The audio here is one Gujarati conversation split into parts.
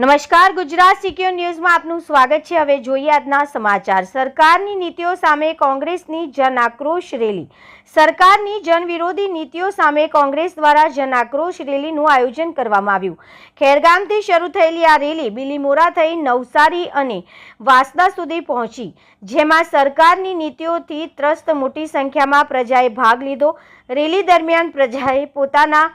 નમસ્કાર, ગુજરાત સિક્યોર ન્યૂઝમાં આપનું સ્વાગત છે. હવે જોઈએ આજના સમાચાર. સરકારની નીતિઓ સામે કોંગ્રેસની જન આક્રોશ રેલી. સરકારની જનવિરોધી નીતિઓ સામે કોંગ્રેસ દ્વારા જન આક્રોશ રેલીનું આયોજન કરવામાં આવ્યું. ખેરગામથી શરૂ થયેલી આ રેલી બિલીમોરા થઈ નવસારી અને વાસદા સુધી પહોંચી, જેમાં સરકારની નીતિઓથી ત્રસ્ત મોટી સંખ્યામાં પ્રજાએ ભાગ લીધો. રેલી દરમિયાન પ્રજાએ પોતાના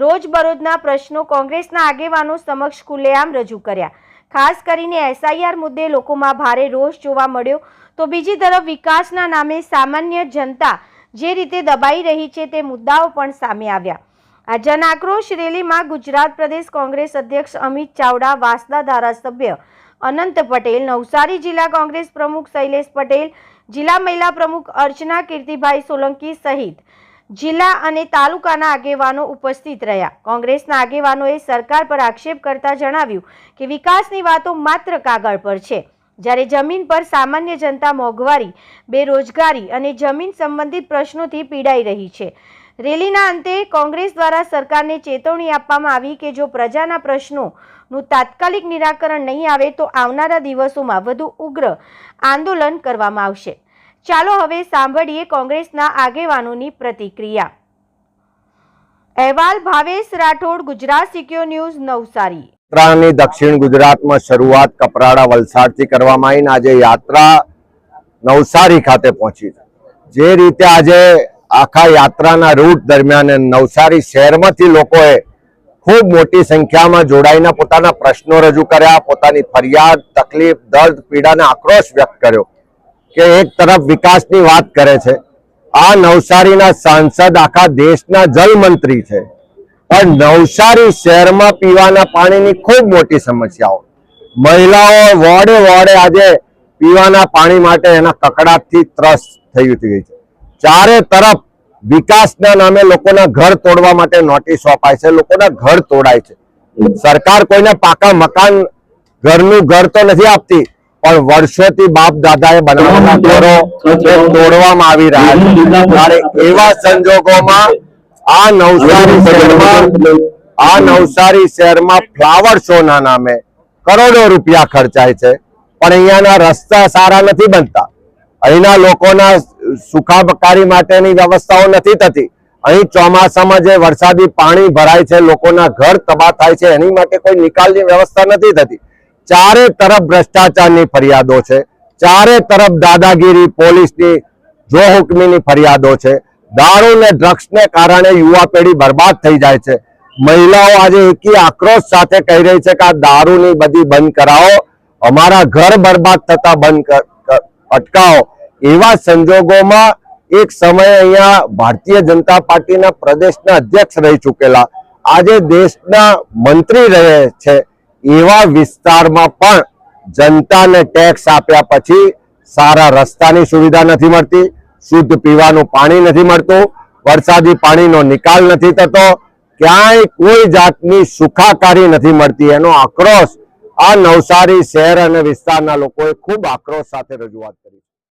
રોજબરોજના પ્રશ્નો કોંગ્રેસના આગેવાનો સમક્ષ ખુલ્લેઆમ રજૂ કર્યા. ખાસ કરીને એસઆઈઆર મુદ્દે લોકોમાં ભારે રોષ જોવા મળ્યો. તો બીજી તરફ વિકાસના નામે સામાન્ય જનતા જે રીતે દબાઈ રહી છે તે મુદ્દાઓ પણ સામે આવ્યા. આ જન આક્રોશ રેલીમાં ગુજરાત પ્રદેશ કોંગ્રેસ અધ્યક્ષ અમિત ચાવડા, વાસદા ધારાસભ્ય અનંત પટેલ, નવસારી જિલ્લા કોંગ્રેસ પ્રમુખ શૈલેષ પટેલ, જિલ્લા મહિલા પ્રમુખ અર્ચના કીર્તિભાઈ સોલંકી સહિત જિલ્લા અને તાલુકાના આગેવાનો ઉપસ્થિત રહ્યા. કોંગ્રેસના આગેવાનોએ સરકાર પર આક્ષેપ કરતા જણાવ્યું કે વિકાસની વાતો માત્ર કાગળ પર છે. જ્યારે જમીન પર સામાન્ય જનતા મોંઘવારી, બેરોજગારી અને જમીન સંબંધિત પ્રશ્નોથી પીડાઈ રહી છે. રેલીના અંતે કોંગ્રેસ દ્વારા સરકારને ચેતવણી આપવામાં આવી કે જો પ્રજાના પ્રશ્નોનું તાત્કાલિક નિરાકરણ નહીં આવે તો આવનારા દિવસોમાં વધુ ઉગ્ર આંદોલન કરવામાં આવશે. ચાલો હવે સાંભળીએ કોંગ્રેસના આગેવાનોની પ્રતિક્રિયા. અહેવાલ ભાવેશ રાઠોડ, ગુજરાત સિક્યોર ન્યૂઝ, નવસારી. યાત્રાની દક્ષિણ ગુજરાતમાં શરૂઆત કપરાડા વલસાડથી કરવામાં આવીને આજે યાત્રા નવસારી ખાતે પહોંચી જે રીતે આજે આખા યાત્રાના રૂટ દરમિયાન નવસારી શહેરમાંથી લોકોએ ખૂબ મોટી સંખ્યામાં જોડાઈને પોતાના પ્રશ્નો રજૂ કર્યા, પોતાની ફરિયાદ, તકલીફ, દર્દ, પીડાને આક્રોશ વ્યક્ત કર્યો. કે એક તરફ વિકાસની વાત કરે છે. આ નવસારીના સાંસદ આખા દેશના જલ મંત્રી છે. પણ નવસારી શહેરમાં પીવાના પાણીની ખૂબ મોટી સમસ્યાઓ. મહિલાઓ વોર્ડે વોર્ડે આજે પીવાના પાણી માટે એના કકડાટથી ત્રસ્ત થઈ ગઈ છે. ચારે તરફ વિકાસના નામે લોકોના ઘર તોડવા માટે નોટિસો અપાય છે. લોકોના ઘર તોડાય છે. સરકાર કોઈને પાકા મકાન ઘરનું ઘર તો નથી આપતી. પણ વર્ષોથી બાપ દાદાએ બનાવેલા ઘરો તોડવામાં આવી રહ્યા છે. ત્યારે એવા સંજોગોમાં આ નવસારી શહેરમાં આ નવસારી શહેરમાં ફ્લાવર શો ના નામે કરોડો રૂપિયા ખર્ચાય છે. પણ અહીંયાના રસ્તા સારા નથી બનતા. અહીંના લોકોના સુખાબકારી માટેની વ્યવસ્થાઓ નથી થતી. અહીં ચોમાસામાં જે વરસાદી પાણી ભરાય છે લોકોના ઘર તબાહ થાય છે એની માટે કોઈ નિકાલની વ્યવસ્થા નથી થતી. ચારે તરફ ભ્રષ્ટાચારની ફરિયાદો છે. ચારે તરફ દાદાગીરી, પોલીસની જો હુકમીની ફરિયાદો છે. દારૂ ને ડ્રગ્સને કારણે યુવા પેઢી બરબાદ થઈ જાય છે. મહિલાઓ આજે એકી આક્રોશ સાથે કહી રહી છે કે આ દારૂની બધી બંધ કરાવો. અમારા ઘર બરબાદ થતા બંધ અટકાવો. એવા સંજોગોમાં એક સમયે અહીંયા ભારતીય જનતા પાર્ટીના પ્રદેશના અધ્યક્ષ રહી ચૂકેલા. આજે દેશના મંત્રી રહે છે. એવા વિસ્તારમાં પણ જનતાને ટેક્સ આપ્યા પછી સારા રસ્તાની સુવિધા નથી મળતી, શુદ્ધ પીવાનું પાણી નથી મળતું, વરસાદી પાણીનો નિકાલ નથી થતો, ક્યાંય કોઈ જાતની સુખાકારી નથી મળતી. એનો આક્રોશ આ નવસારી શહેર અને વિસ્તારના લોકોએ ખૂબ આક્રોશ સાથે રજૂઆત કરી